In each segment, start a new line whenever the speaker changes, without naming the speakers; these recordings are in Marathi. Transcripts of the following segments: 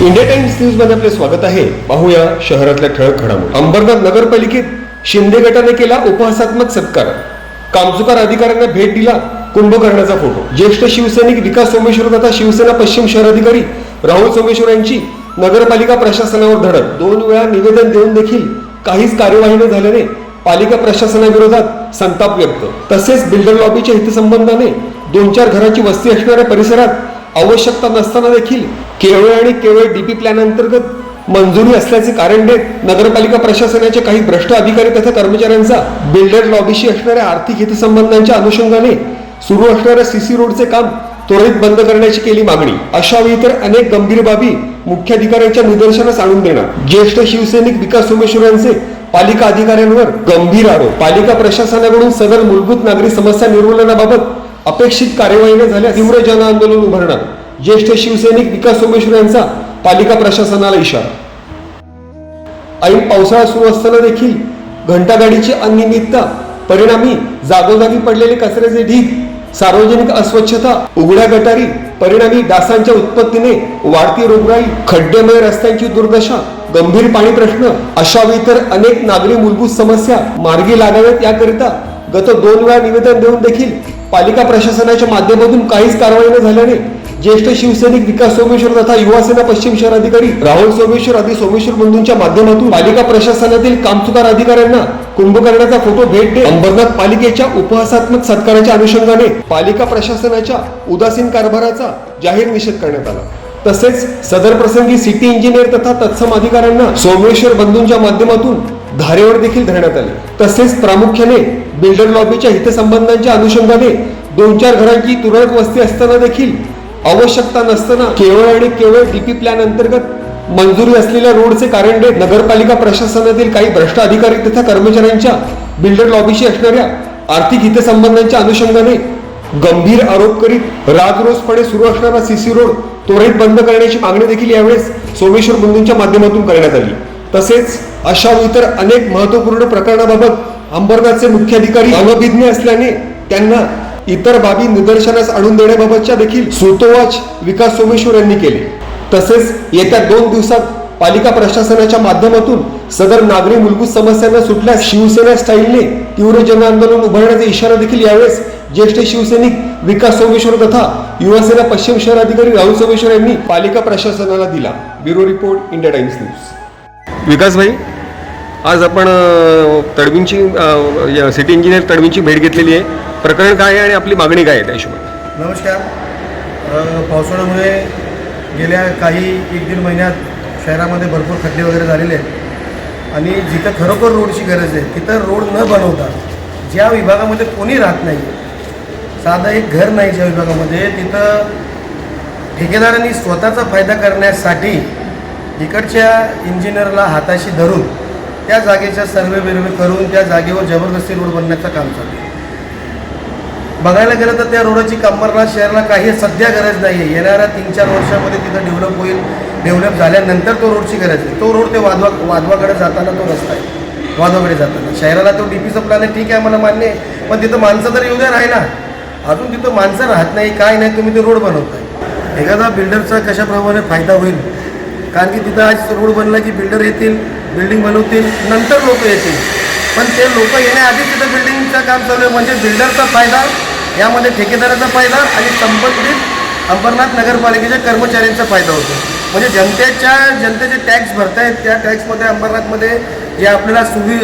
इंडिया टाइम्स न्यूजमध्ये आपले स्वागत आहे. पाहूया शहरातल्या ठळक घडामोडी. अंबरनाथ नगरपालिकेत शिंदे गटाने केला उपहासात्मक सत्कार. कामचुकार अधिकाऱ्यांना भेट दिला कुंभकर्णाचा फोटो. ज्येष्ठ शिवसैनिक विकास सोमेश्वर तथा शिवसेना पश्चिम शहराधिकारी राहुल सोमेश्वर यांची नगरपालिका प्रशासनावर धडक. दोन वेळा निवेदन देऊन देखील काहीच कार्यवाही न झाल्याने पालिका प्रशासनाविरोधात संताप व्यक्त. तसेच बिल्डर लॉबीच्या हितसंबंधाने दोन चार घराची वस्ती असणाऱ्या परिसरात आवश्यकता नसताना देखील केवळ आणि केवळ डीपी प्लॅन अंतर्गत मंजुरी असल्याचे कारण देत नगरपालिका प्रशासनाचे काही भ्रष्ट अधिकारी तथा कर्मचाऱ्यांचा बिल्डर लॉबीशी असणाऱ्या आर्थिक हितसंबंधांच्या अनुषंगाने सुरू असणाऱ्या सीसी रोडचे काम त्वरित बंद करण्याची केली मागणी. अशा वेळी तर अनेक गंभीर बाबी मुख्याधिकाऱ्यांच्या निदर्शनास आणून देणार. ज्येष्ठ शिवसैनिक विकास सोमेश्वरांचे पालिका अधिकाऱ्यांवर गंभीर आरोप. पालिका प्रशासनाकडून सदर मूलभूत नागरी समस्या निर्मूलनाबाबत अपेक्षित कार्यवाही न झाल्या तीव्र जन आंदोलन उभारणार. ज्येष्ठ शिवसैनिक विकास सोमेश्वर यांचा पालिका प्रशासनाला इशारा. ऐन पावसाळा सुरू असताना देखील घंटागाडीची अनियमितता परिणामी जागोजागी पडलेले कचऱ्याचे ढीग सार्वजनिक अस्वच्छता उघड्या गटारी परिणामी डासांच्या उत्पत्तीने वाढती रोगराई खड्डेमय रस्त्यांची दुर्दशा गंभीर पाणी प्रश्न अशा इतर अनेक नागरी मूलभूत समस्या मार्गी लागाव्यात याकरिता गत दोन वेळा निवेदन देऊन देखील पालिका प्रशासनाच्या माध्यमातून काहीच कारवाई न झाल्याने ज्येष्ठ शिवसैनिक विकास सोमेश्वर तथा युवासेना पश्चिम शहर अधिकारी राहुल सोमेश्वर आदी सोमेश्वर बंधूंच्या माध्यमातून पालिका प्रशासनातील कामचुकार अधिकाऱ्यांना कुंभकर्णाचा फोटो भेट देत अंबरनाथ पालिकेच्या उपहासात्मक सत्काराच्या अनुषंगाने पालिका प्रशासनाच्या उदासीन कारभाराचा जाहीर निषेध करण्यात आला. तसेच सदर प्रसंगी सिटी इंजिनियर तथा तत्सम अधिकाऱ्यांना सोमेश्वर बंधूंच्या माध्यमातून धारेवर देखील धरण्यात आले. तसेच प्रामुख्याने बिल्डर लॉबीच्या हितसंबंधांच्या अनुषंगाने दोन चार घरांची तुरळक वस्ती असताना देखील आवश्यकता नसताना केवळ आणि केवळ डीपी प्लॅन अंतर्गत मंजुरी असलेल्या रोडचे कारण देत नगरपालिका प्रशासनातील काही भ्रष्ट अधिकारी तथा कर्मचाऱ्यांच्या बिल्डर लॉबीशी असणाऱ्या आर्थिक हितसंबंधांच्या अनुषंगाने गंभीर आरोप करीत राजरोजपणे सुरू असणारा सीसी रोड त्वरित बंद करण्याची मागणी देखील यावेळेस सोमेश्वर बंधूंच्या माध्यमातून करण्यात आली. तसेच अशा इतर अनेक महत्त्वपूर्ण प्रकरणाबाबत अंबरनाथचे मुख्याधिकारी अनभिज्ञ असल्याने त्यांना इतर बाबी निदर्शनास आणून देण्याबाबतच्या देखील सूतोवाच विकास सोमेश्वर यांनी केले. तसेच येत्या दोन दिवसात पालिका प्रशासनाच्या माध्यमातून सदर नागरी मूलभूत समस्यांना सुटल्यास शिवसेना स्टाईलने तीव्र जन आंदोलन उभारण्याचा इशारा देखील यावेळेस ज्येष्ठ शिवसैनिक विकास सोमेश्वर तथा युवासेना पश्चिम शहर अधिकारी राहुल सोमेश्वर यांनी पालिका प्रशासनाला दिला. Bureau report India Times news. Vikas भाई आज आपण तडवींची सिटी इंजिनियर तडवींची भेट घेतलेली आहे. प्रकरण काय आहे आणि आपली मागणी काय आहे त्या हिशोबाने?
नमस्कार. पावसाळ्यामुळे गेल्या काही एक दीड महिन्यात शहरामध्ये भरपूर खड्डे वगैरे झालेले आहेत. आणि जिथं खरोखर रोडची गरज आहे तिथं रोड न बनवता ज्या विभागामध्ये कोणी राहत नाही साधं एक घर नाही ज्या विभागामध्ये तिथं ठेकेदारांनी स्वतःचा फायदा करण्यासाठी इकडच्या इंजिनियरला हाताशी धरून त्या जागेचा सर्वे बिर्वे करून त्या जागेवर जबरदस्ती रोड बनण्याचं काम चालू आहे. बघायला गेलं तर त्या रोडाची कंबरनाथ शहराला काही सध्या गरज नाही आहे येणाऱ्या तीन चार वर्षामध्ये तिथं डेव्हलप होईल डेव्हलप झाल्यानंतर तो रोडची गरज आहे. तो रोड ते वाधवा वाधवाकडे जाताना तो रस्ता आहे. वाधवाकडे जाताना. शहराला तो डीपीचं प्लॅन आहे ठीक आहे मला मान्य आहे. पण तिथं माणसं तर येऊ द्या राहिला अजून तिथं माणसं राहत नाही काय नाही तुम्ही ते रोड बनवताय. एखादा बिल्डरचा कशाप्रमाणे फायदा होईल? कारण की तिथं आज रोड बनला की बिल्डर येतील बिल्डिंग बनवतील नंतर लोक येतील. पण ते लोक येण्याआधी तिथं बिल्डिंगचं काम चालू आहे. म्हणजे बिल्डरचा फायदा यामध्ये ठेकेदाराचा फायदा आणि संबंधित अंबरनाथ नगरपालिकेच्या कर्मचाऱ्यांचा फायदा होतो. म्हणजे जनतेच्या जनतेचे टॅक्स भरतायत त्या टॅक्समध्ये अंबरनाथमध्ये जे आपल्याला सुवि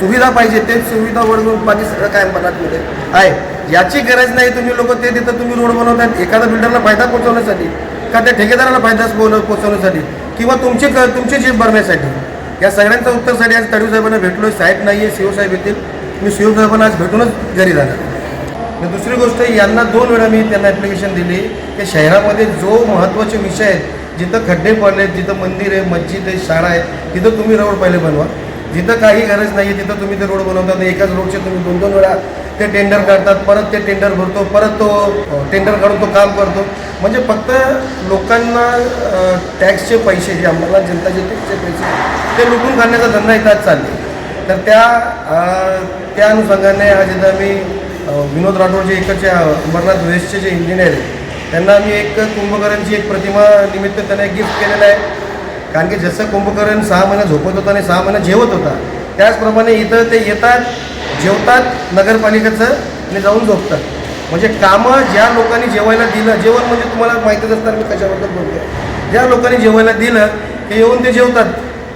सुविधा पाहिजे ते सुविधा वळवून बाकी सगळं काय अंबरनाथमध्ये आहे. याची गरज नाही तुम्ही लोक ते तिथं तुम्ही रोड बनवतात एखादा बिल्डरला फायदा पोहोचवण्यासाठी. का त्या ठेकेदाराला फायदा पोहोच पोहोचवण्यासाठी किंवा तुमचे क तुमची जीप भरण्यासाठी. या सगळ्यांचं उत्तरसाठी आज तडवी साहेबांना भेटलो साहेब नाही आहे सीओ साहेब येतील. मी सीओ साहेबांना आज भेटूनच घरी जाणार. दुसरी गोष्ट यांना दोन वेळा मी त्यांना ॲप्लिकेशन दिली. की शहरामध्ये जो महत्त्वाचे विषय आहेत जिथं खड्डे पडले जिथं मंदिर आहे मस्जिद आहे शाळा आहे तिथं तुम्ही रोड पहिले बनवा. जिथं काही गरज नाही आहे तिथं तुम्ही ते रोड बनवता तर एकाच रोडचे तुम्ही दोन दोन वेळा ते टेंडर काढतात परत ते टेंडर भरतो परत तो टेंडर काढून तो काम करतो. म्हणजे फक्त लोकांना टॅक्सचे पैसे जे आम्हाला जनताचे टॅक्सचे पैसे ते लुटून खाण्याचा धंदा इथं आज चालले तर त्या त्या अनुषंगाने आज इथं आम्ही विनोद राठोड जे इकडचे अमरनाथ वेस्टचे जे इंजिनियर आहेत त्यांना आम्ही एक कुंभकरणची एक प्रतिमा निमित्त त्यांना गिफ्ट केलेलं आहे. कारण की जसं कुंभकर्ण सहा महिने झोपत होता आणि सहा महिने जेवत होता त्याचप्रमाणे इथं ते येतात जेवतात नगरपालिकेचं आणि जाऊन झोपतात. म्हणजे कामं ज्या लोकांनी जेवायला दिलं जेवण म्हणजे तुम्हाला माहितीच असणार मी कशाबद्दल बोलतो ज्या लोकांनी जेवायला दिलं ते येऊन ते जेवतात.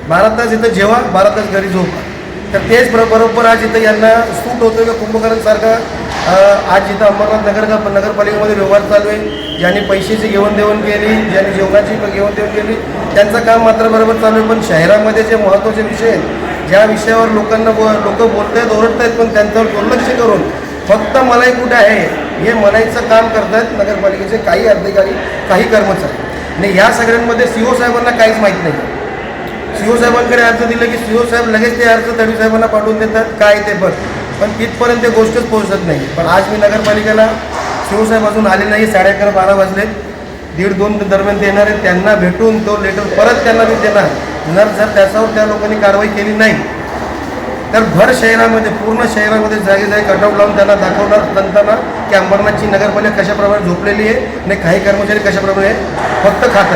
बारा तास इथं जेवा बारा तास घरी झोपा. तर तेच बरोबर आज इथं यांना सूट होतं का कुंभकर्णसारखा आज जिथं अंबरनाथ नगर नगरपालिकेमध्ये व्यवहार चालू आहे ज्यांनी पैशाची घेवाणदेवाण केली ज्यांनी जेवणाची घेवाणदेवाण केली त्यांचं काम मात्र बरोबर चालू आहे. पण शहरामध्ये जे महत्त्वाचे विषय आहेत ज्या विषयावर लोकांना लोक बोलत आहेत ओरडत आहेत पण त्यांच्यावर दुर्लक्ष करून फक्त मलाई कुठे आहे हे मनाईचं काम करतात नगरपालिकेचे काही अधिकारी काही कर्मचारी. आणि ह्या सगळ्यांमध्ये सी ओ साहेबांना काहीच माहीत नाही. सी ओ साहेबांकडे अर्ज दिलं की सी ओ साहेब लगेच ते अर्ज तडवी साहेबांना पाठवून देतात काय ते बघ पण तिथपर्यंत ते गोष्टच पोहोचत नाही. पण आज मी नगरपालिकेला शिवसाहेब अजून आले नाही साडे अकरा बारा वाजले. दीड दोन दरम्यान ते येणार आहे त्यांना भेटून तो लेटर परत त्यांना मी देणार. जर जर त्याच्यावर त्या लोकांनी कारवाई केली नाही तर भर शहरामध्ये पूर्ण शहरामध्ये जागी जागी कटआउट लावून त्यांना दाखवणार जनताना की अंबरनाथची नगरपालिका कशाप्रमाणे झोपलेली आहे आणि काही कर्मचारी कशाप्रमाणे फक्त खात